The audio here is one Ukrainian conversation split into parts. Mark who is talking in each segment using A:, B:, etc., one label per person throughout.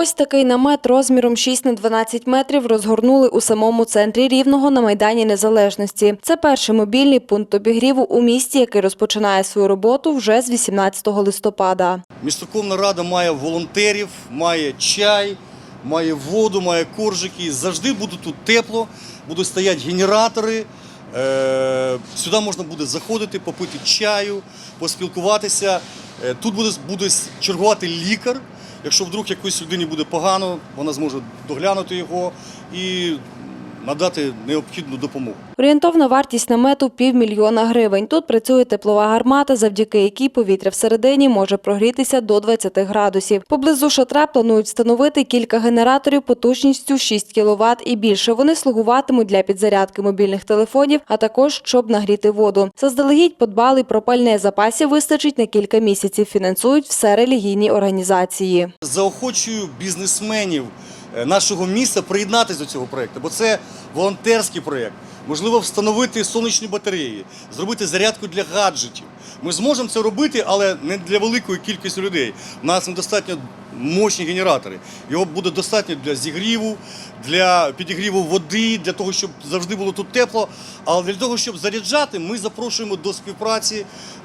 A: Ось такий намет розміром 6 на 12 метрів розгорнули у самому центрі Рівного на Майдані Незалежності. Це перший мобільний пункт обігріву у місті, який розпочинає свою роботу вже з 18 листопада.
B: Містобкомна рада має волонтерів, має чай, має воду, має коржики. Завжди буде тут тепло, будуть стояти генератори. Е, Сюди можна буде заходити, попити чаю, поспілкуватися. Е, Тут буде чергувати лікар. Якщо вдруг якоїсь людині буде погано, вона зможе доглянути його і надати необхідну допомогу.
A: Орієнтовна вартість намету – півмільйона гривень. Тут працює теплова гармата, завдяки якій повітря всередині може прогрітися до 20 градусів. Поблизу шатра планують встановити кілька генераторів потужністю 6 кВт і більше. Вони слугуватимуть для підзарядки мобільних телефонів, а також щоб нагріти воду. Заздалегідь подбали про пальне запасів вистачить на кілька місяців. Фінансують все релігійні організації.
B: Заохочую бізнесменів нашого міста приєднатися до цього проєкту, бо це волонтерський проєкт. Можливо, встановити сонячні батареї, зробити зарядку для гаджетів. Ми зможемо це робити, але не для великої кількості людей. У нас недостатньо мощні генератори. Його буде достатньо для зігріву, для підігріву води, для того, щоб завжди було тут тепло. Але для того, щоб заряджати, ми запрошуємо до співпраці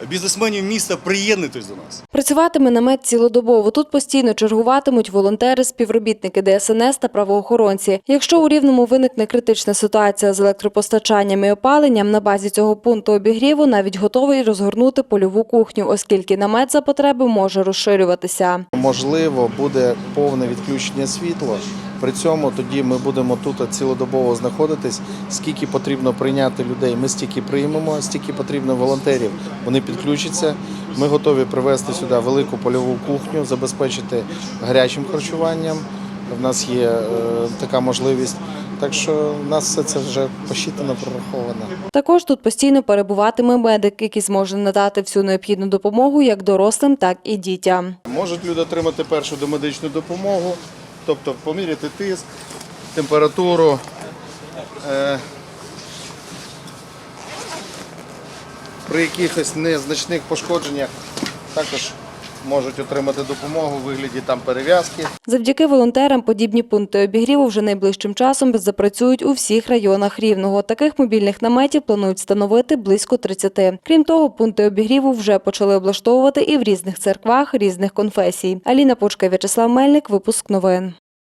B: бізнесменів міста приєднатись до нас.
A: Працюватиме намет цілодобово. Тут постійно чергуватимуть волонтери, співробітники ДСНС та правоохоронці. Якщо у Рівному виникне критична ситуація з електропостачанням і опаленням, на базі цього пункту обігріву навіть готовий розгорнути польову кухню, оскільки намет за потреби може розширюватися.
C: Можливо, буде повне відключення світла. При цьому тоді ми будемо тут цілодобово знаходитись. Скільки потрібно прийняти людей, ми стільки приймемо, стільки потрібно волонтерів. Вони підключаться. Ми готові привезти сюди велику польову кухню, забезпечити гарячим харчуванням. В нас є е, така можливість. Так що в нас все це вже посчитано, прораховано.
A: Також тут постійно перебуватиме медик, який зможе надати всю необхідну допомогу як дорослим, так і дітям.
C: Можуть люди отримати першу домедичну допомогу, тобто поміряти тиск, температуру. Е, При якихось незначних пошкодженнях також можуть отримати допомогу у вигляді там перев'язки.
A: Завдяки волонтерам подібні пункти обігріву вже найближчим часом запрацюють у всіх районах Рівного. Таких мобільних наметів планують встановити близько 30. Крім того, пункти обігріву вже почали облаштовувати і в різних церквах різних конфесій. Аліна Почка, В'ячеслав Мельник, випуск новин.